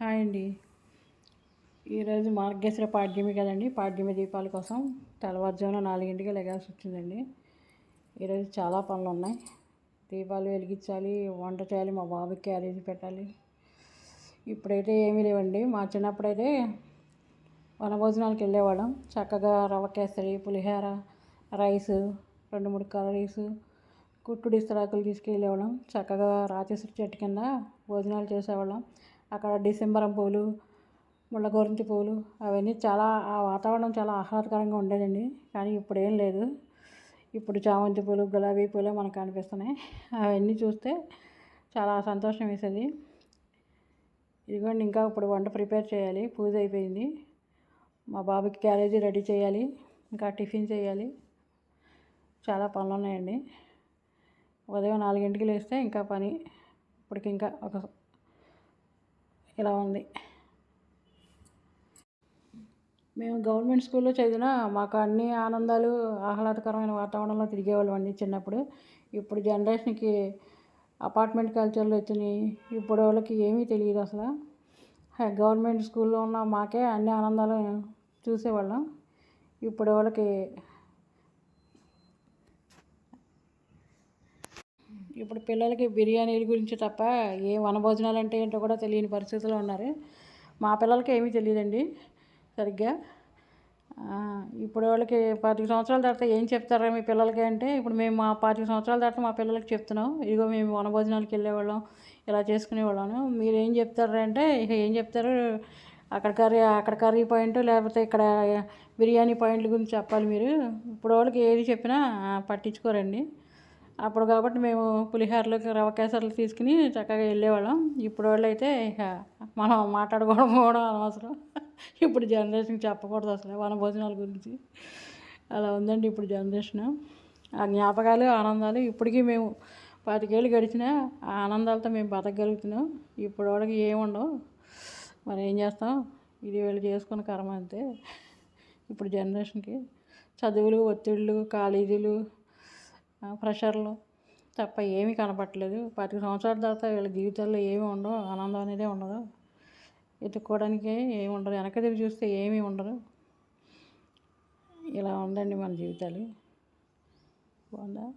Hi అండి. ఈరోజు మార్గేశ్వర పాడ్యమి కదండి. పాడ్యమి దీపాల కోసం తెల్లవారుజామున నాలుగింటికి లెగాల్సి వచ్చిందండి. ఈరోజు చాలా పనులు ఉన్నాయి. దీపాలు వెలిగించాలి వంట చేయాలి మా బాబుకి క్యారేజీ పెట్టాలి. ఇప్పుడైతే ఏమీ లేవండి. మా చిన్నప్పుడైతే వనభోజనాలకు వెళ్ళేవాళ్ళం. చక్కగా రవ కేసరి పులిహోర రైస్ రెండు మూడు కర్రీసు కుట్టుడు ఇస్తరాకులు తీసుకెళ్ళేవాళ్ళం. చక్కగా రాచేశ్వరి చెట్టు కింద భోజనాలు చేసేవాళ్ళం. అక్కడ డిసెంబరం పూలు ముళ్ళ గోరింటి పూలు అవన్నీ చాలా ఆ వాతావరణం చాలా ఆహ్లాదకరంగా ఉండేదండి. కానీ ఇప్పుడు ఏం లేదు. ఇప్పుడు చామంతి పూలు గులాబీ పూలే మనకు కనిపిస్తున్నాయి. అవన్నీ చూస్తే చాలా సంతోషం వేసేది. ఇదిగోండి ఇంకా ఇప్పుడు వంట ప్రిపేర్ చేయాలి. పూజ అయిపోయింది. మా బాబుకి క్యారేజీ రెడీ చేయాలి. ఇంకా టిఫిన్ చేయాలి. చాలా పనులు ఉన్నాయండి. ఉదయం నాలుగింటికి లేస్తే ఇంకా పని. ఇప్పటికి ఇంకా ఒక ఇలా ఉంది. మేము గవర్నమెంట్ స్కూల్లో చదివిన మాకు అన్ని ఆనందాలు ఆహ్లాదకరమైన వాతావరణంలో తిరిగేవాళ్ళం అండి చిన్నప్పుడు. ఇప్పుడు జనరేషన్కి అపార్ట్మెంట్ కల్చర్లు వచ్చినాయి. ఇప్పుడు వాళ్ళకి ఏమీ తెలియదు అసలు. గవర్నమెంట్ స్కూల్లో ఉన్న మాకే అన్ని ఆనందాలు చూసేవాళ్ళం. ఇప్పుడు వాళ్ళకి ఇప్పుడు పిల్లలకి బిర్యానీల గురించి తప్ప ఏ వనభోజనాలు అంటే ఏంటో కూడా తెలియని పరిస్థితుల్లో ఉన్నారు. మా పిల్లలకి ఏమీ తెలియదండి సరిగ్గా. ఇప్పుడు వాళ్ళకి పాతిక సంవత్సరాల తర్వాత ఏం చెప్తారా మీ పిల్లలకి అంటే ఇప్పుడు మేము మా పాతిక సంవత్సరాల తర్వాత మా పిల్లలకి చెప్తున్నాం ఇదిగో మేము వనభోజనాలకు వెళ్ళేవాళ్ళం ఇలా చేసుకునేవాళ్ళము. మీరు ఏం చెప్తారా అంటే ఇక ఏం చెప్తారు? అక్కడ కర్రీ అక్కడ కర్రీ పాయింట్ లేకపోతే ఇక్కడ బిర్యానీ పాయింట్ల గురించి చెప్పాలి మీరు. ఇప్పుడు వాళ్ళకి ఏది చెప్పినా పట్టించుకోరండి. అప్పుడు కాబట్టి మేము పులిహోరలోకి రవ్వ కేసర్లు తీసుకుని చక్కగా వెళ్ళేవాళ్ళం. ఇప్పుడు వాళ్ళు అయితే ఇక మనం మాట్లాడుకోవడం కూడా అనవసరం. ఇప్పుడు జనరేషన్కి చెప్పకూడదు అసలు వనభోజనాల గురించి. అలా ఉందండి ఇప్పుడు జనరేషన్. ఆ జ్ఞాపకాలు ఆనందాలు ఇప్పటికీ మేము పాతికేళ్ళు గడిచిన ఆ ఆనందాలతో మేము బతకగలుగుతున్నాం. ఇప్పుడు వాళ్ళకి ఏముండవు. మరి ఏం చేస్తాం? ఇది వీళ్ళు చేసుకున్న కర్మ అంతే. ఇప్పుడు జనరేషన్కి చదువులు ఒత్తిళ్ళు కాలేజీలు ప్రెషర్లు తప్ప ఏమీ కనపట్టలేదు పాతిక సంవత్సరాల తర్వాత వీళ్ళ జీవితాల్లో ఏమీ ఉండవు ఆనందం అనేదే ఉండదు. ఎత్తుక్కోవడానికి ఏమి ఉండదు వెనక తిరిగి చూస్తే ఏమీ ఉండదు. ఇలా ఉందండి మన జీవితాలు. బాగుందా?